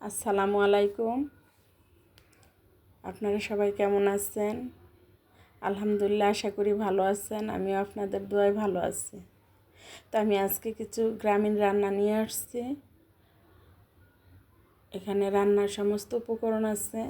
আসসালামু আলাইকুম। আপনারা সবাই কেমন আছেন? আলহামদুলিল্লাহ, আশা করি ভালো আছেন। আমিও আপনাদের দোয়ায় ভালো আছি। তো আমি আজকে কিছু গ্রামীণ রান্না নিয়ে আসছি। এখানে রান্নার সমস্ত উপকরণ আছে।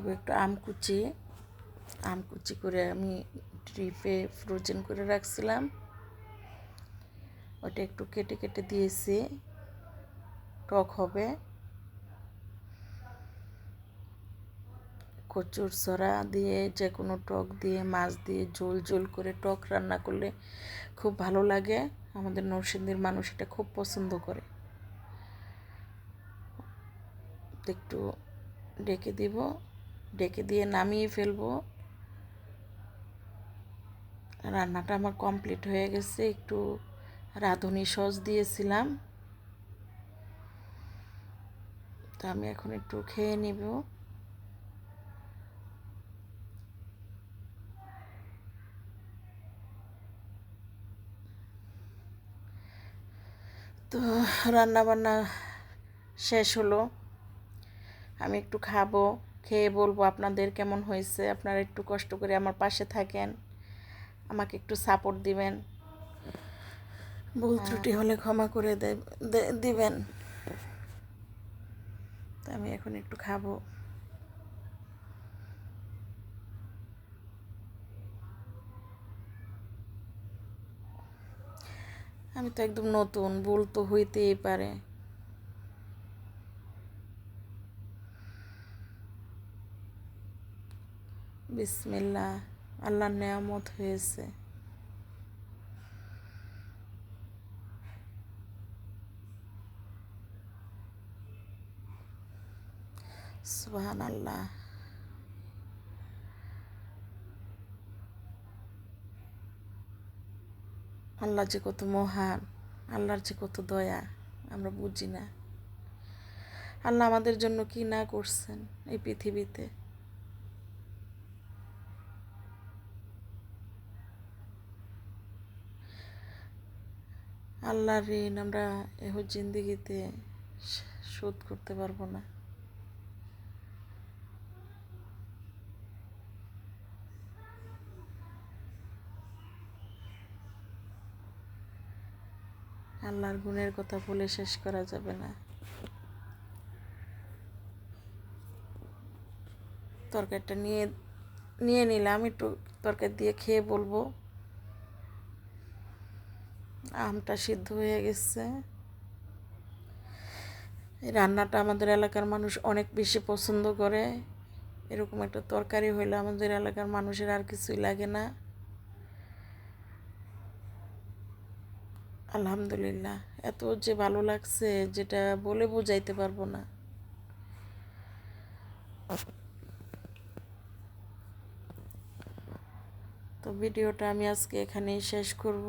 দিব একটু আম কুচি। আম কুচি করে আমি ট্রিপে ফ্রোজেন করে রাখছিলাম। ওটা একটু কেটে কেটে দিয়েছি। টক হবে। কচুর সরা দিয়ে যে কোনো টক দিয়ে, মাছ দিয়ে ঝোল ঝোল করে টক রান্না করলে খুব ভালো লাগে। আমাদের নরসিংদীর মানুষ এটা খুব পছন্দ করে। একটু ডেকে দিব। ডেকে দিয়ে নামিয়ে ফেলব। রান্নাটা আমার কমপ্লিট হয়ে গেছে, একটু রাঁধুনি সস দিয়েছিলাম। তো আমি এখন একটু খেয়ে নিব। তো রান্না বান্না শেষ হলো। আমি একটু খাব। খেয়ে বলব আপনাদের কেমন হয়েছে? আপনারা একটু কষ্ট করে আমার পাশে থাকেন। আমাকে একটু সাপোর্ট দিবেন। ভুল ত্রুটি হলে ক্ষমা করে দিবেন। তো আমি এখন একটু খাব। আমি তো একদম নতুন ভুল তো হইতেই পারে। বিসমিল্লা আল্লাহর নেয়ামত হয়েছে। সুবহান আল্লাহ আল্লাহ যে কত মহান, আল্লাহর যে কত দয়া, আমরা বুঝি না। আল্লাহ আমাদের জন্য কি না করছেন এই পৃথিবীতে? আল্লাহর ঋণ আমরা এহ জিন্দিগিতে শোধ করতে পারব না। আল্লাহর গুণের কথা বলে শেষ করা যাবে না। তরকারিটা নিয়ে নিয়ে নিলাম, একটু তরকারি দিয়ে খেয়ে বলব। আমটা সিদ্ধ হয়ে গেছে। এই রান্নাটা আমাদের এলাকার মানুষ অনেক বেশি পছন্দ করে। এরকম একটা তরকারি হইলে আমাদের এলাকার মানুষের আর কিছুই লাগে না। আলহামদুলিল্লাহ, এত যে ভালো লাগছে যেটা বলে বোঝাইতে পারব না। তো ভিডিওটা আমি আজকে এখানেই শেষ করব।